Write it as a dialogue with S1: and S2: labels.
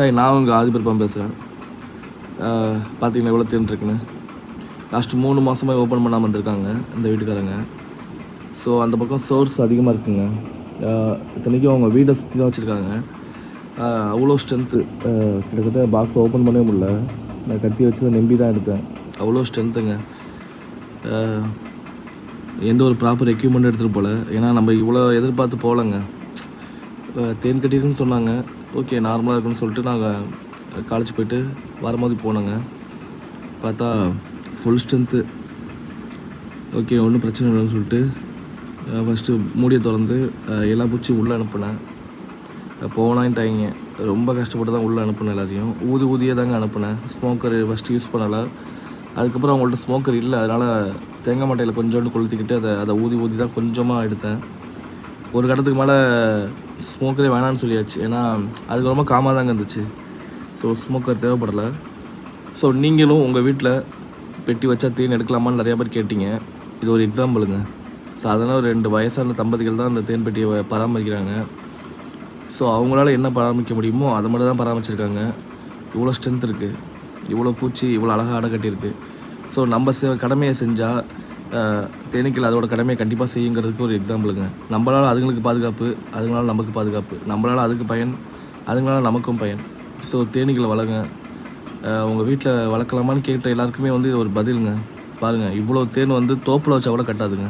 S1: Hi நான் உங்கள் ஆதிபர்பான் பேசுகிறேன் பார்த்தீங்கன்னா எவ்வளோ இருக்குன்னு. லாஸ்ட் மூணு மாதமாக ஓப்பன் பண்ணாமல் வந்திருக்காங்க இந்த வீட்டுக்காரங்க. ஸோ அந்த பக்கம் சோர்ஸ் அதிகமாக இருக்குங்க. இத்தனைக்கும் அவங்க வீடை சுற்றி தான் வச்சுருக்காங்க. அவ்வளோ ஸ்ட்ரென்த்து கிட்டத்தட்ட பாக்ஸ் ஓப்பன் பண்ணவே முடில நான் கத்தி வச்சு நம்பி தான் எடுத்தேன். அவ்வளோ ஸ்ட்ரென்த்துங்க எந்த ஒரு ப்ராப்பர் எக்யூப்மெண்ட் எடுத்துகிட்டு போகல ஏன்னா நம்ம இவ்வளோ எதிர்பார்த்து போகலங்க. தேன் கட்டியிருக்குன்னு சொன்னாங்க. ஓகே நார்மலாக இருக்குன்னு சொல்லிட்டு நாங்கள் காலேஜ் போயிட்டு வரும்போது போனோங்க. பார்த்தா ஃபுல் ஸ்ட்ரென்த்து ஓகே ஒன்றும் பிரச்சனை இல்லைன்னு சொல்லிட்டு ஃபஸ்ட்டு மூடியை திறந்து எல்லா பூச்சி உள்ளே அனுப்புனேன். போனான்ட்டாங்க. ரொம்ப கஷ்டப்பட்டு தான் உள்ளே அனுப்புனேன் எல்லாரையும். ஊதி ஊதியே தாங்க அனுப்புனேன். ஸ்மோக்கர் ஃபஸ்ட்டு யூஸ் பண்ணலை. அதுக்கப்புறம் அவங்கள்ட்ட ஸ்மோக்கர் இல்லை. அதனால் தேங்காய் மட்டையில் கொஞ்சோண்டு கொளுத்திக்கிட்டு அதை அதை ஊதி ஊதி தான் கொஞ்சமாக எடுத்தேன். ஒரு கட்டத்துக்கு மேலே ஸ்மோக்கரே வேணான்னு சொல்லியாச்சு. ஏன்னா அதுக்கு ரொம்ப காமாக தாங்க இருந்துச்சு. So smoker தேவைப்படலை. ஸோ நீங்களும் உங்கள் வீட்டில் பெட்டி வச்சா தேன் எடுக்கலாமான்னு நிறையா பேர் கேட்டிங்க. இது ஒரு எக்ஸாம்பிளுங்க ஸோ அதனால் ஒரு ரெண்டு வயசான தம்பதிகள் தான் அந்த தேன் பெட்டியை பராமரிக்கிறாங்க. ஸோ அவங்களால என்ன பராமரிக்க முடியுமோ அதை மட்டும் தான் பராமரிச்சிருக்காங்க. இவ்வளோ ஸ்ட்ரென்த் இருக்குது இவ்வளோ பூச்சி இவ்வளோ அழகாக அடை கட்டியிருக்கு. ஸோ நம்ம கடமையை செஞ்சால் தேனீக்கள் அதோட கடமையை கண்டிப்பாக செய்யுங்கிறதுக்கு ஒரு எக்ஸாம்பிளுங்க நம்மளால் அதுங்களுக்கு பாதுகாப்பு அதுங்களால நமக்கு பாதுகாப்பு. நம்மளால் அதுக்கு பயன் அதுங்களால் நமக்கும் பயன். ஸோ தேனீக்களை வளருங்க. உங்கள் வீட்டில் வளர்க்கலாமான்னு கேட்ட எல்லாருக்குமே வந்து இது ஒரு பதிலுங்க. பாருங்கள் இவ்வளோ தேன் வந்து தோப்பில் வச்சா கூட கட்டாதுங்க.